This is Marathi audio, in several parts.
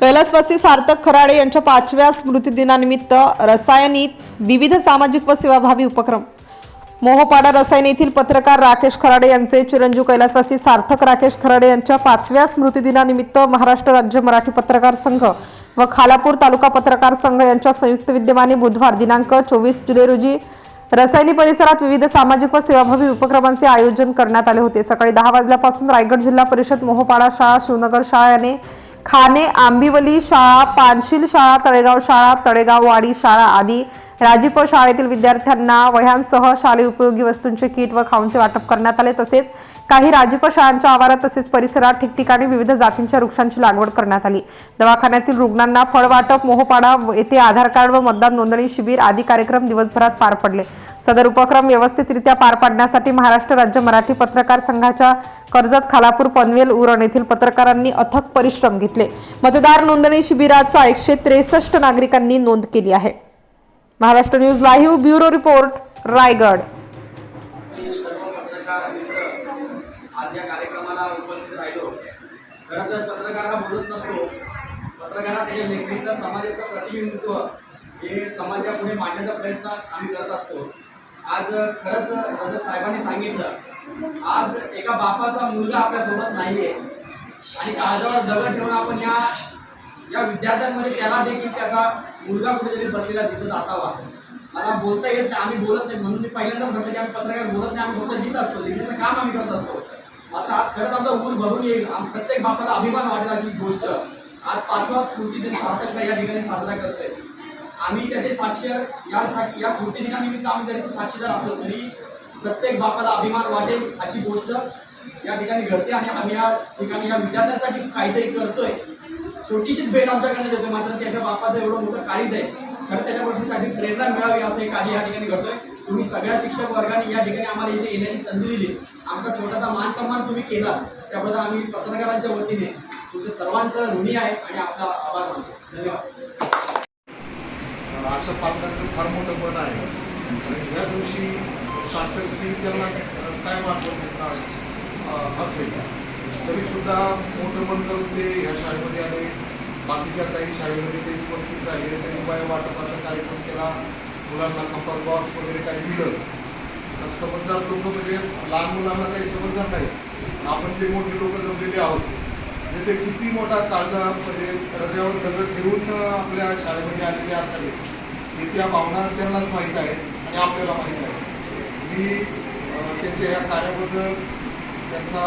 कैलासवासी सार्थक खराडे यांच्या पाचव्या स्मृतिदिनानिमित्त रसायनीत विविध सामाजिक व सेवाभावी उपक्रम. मोहपाडा रसायन येथील पत्रकार राकेश खराडे यांचे चिरंजीव कैलासवासी सार्थक राकेश खराडे यांच्या पाचव्या स्मृतिदिनानिमित्त महाराष्ट्र राज्य मराठी पत्रकार संघ व खालापूर तालुका पत्रकार संघ यांच्या संयुक्त विद्यमाने बुधवार दिनांक चोवीस जुलै रोजी रसायनी परिसरात विविध सामाजिक व सेवाभावी उपक्रमांचे आयोजन करण्यात आले होते. सकाळी दहा वाजल्यापासून रायगड जिल्हा परिषद मोहपाडा शाळा शिवनगर शाळा याने आंबिवली शाळा पानशील शाळा तळेगाव शाळा तळेगाव वाडी शाळा आदी राजीप शाळेतील विद्यार्थ्यांना वह्यांसह शालेय उपयोगी वस्तूंचे किट व खाऊंचे वाटप करण्यात आले. तसेच काही राजीप शाळांच्या आवारात तसेच परिसरात ठिकठिकाणी विविध जातींच्या वृक्षांची लागवड करण्यात आली. दवाखान्यातील रुग्णांना फळवाटप मोहपाडा येथे आधार कार्ड व मतदान नोंदणी शिबिर आदी कार्यक्रम दिवसभरात पार पडले. सदर उपक्रम व्यवस्थितरित्या पार पाडण्यासाठी महाराष्ट्र राज्य मराठी पत्रकार संघाच्या कर्जत खालापूर पनवेल उरण येथील पत्रकारांनी अथक परिश्रम घेतले. मतदार नोंदणी शिबिराचा एकशे त्रेसष्ट नागरिकांनी नोंद केली आहे. Maharashtra news live bureau report Raigad. उपस्थित राहिलो. खरं तर पत्रकार हा बोलत नसतो पत्रकारात हे लेखणीचं समाजाचं प्रतिनिधित्व हे समाजापुढे मांडण्याचा प्रयत्न आम्ही करत असतो. आज खरंच जसं साहेबांनी सांगितलं आज एका बापाचा मुलगा आपल्यासोबत नाहीये. आणि काळजावर दगड ठेवून आपण या या विद्यार्थ्यांमध्ये त्याला देखील त्याचा मुलगा कुठेतरी बसलेला दिसत असावा. मला बोलता येत नाही आम्ही बोलत नाही. म्हणून मी पहिल्यांदाच म्हटलं की आम्ही पत्रकार बोलत नाही आम्ही फक्त लिहित असतो. लिहिण्याचं काम आम्ही करत असतो. आता आज खरंच आमचा ऊर भरून येईल. प्रत्येक बापाला अभिमान वाटेल अशी गोष्ट. आज पाचवा स्मृती दिन सार्थकचा या ठिकाणी साजरा करतोय. आम्ही त्याचे साक्षर या या स्मृती दिनानिमित्त आम्ही जरी साक्षीदार असलो तरी प्रत्येक बापाला अभिमान वाटेल अशी गोष्ट या ठिकाणी घडते आणि आम्ही या ठिकाणी या विद्यार्थ्यांसाठी काहीतरी करतोय. छोटीशीच भेट आमच्याकडे देतोय. मात्र त्याच्या बापाचं एवढं मोठं काहीच आहे. खरं त्याच्या काही प्रेरणा मिळावी असं एक कार्य या ठिकाणी घडतोय. तुम्ही सगळ्या शिक्षक वर्गाने या ठिकाणी आम्हाला इथे येण्याची संधी दिली. आमचा छोटासा मान सन्मान तुम्ही केला. त्याबद्दल आम्ही पत्रकारांच्या वतीने तुमच्या सर्वांचं ऋणी आहे आणि आपला आभार मानतो. धन्यवाद. असं पालकांचं फार मोठं पद आहे. या दिवशी स्टार्टअपची त्यांना काय वाटत असेल तरी सुद्धा मोठं मन करून ते ह्या शाळेमध्ये आले. बाकीच्या काही शाळेमध्ये ते उपस्थित राहिले. त्यांनी बाय वाटपाचा कार्यक्रम केला. मुलांना कंपास बॉक्स वगैरे काही दिलं तर समजदार लोक म्हणजे लहान मुलांना काही समजणार नाही. आपण जे मोठे लोक जमलेले आहोत म्हणजे ते किती मोठा काळजा म्हणजे हृदयावर दगड ठेवून आपल्या शाळेमध्ये आलेले असावे हे त्या भावना त्यांनाच माहीत आहे आणि आपल्याला माहीत आहे मी त्यांच्या या कार्याबद्दल त्यांचा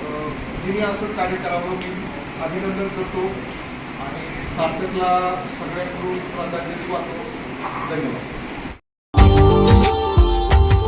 अं, नेहमी असं कार्य करावं मी अभिनंदन करतो आणि सार्थकला सगळ्यांकडून श्रद्धांजली वाहतो. धन्यवाद.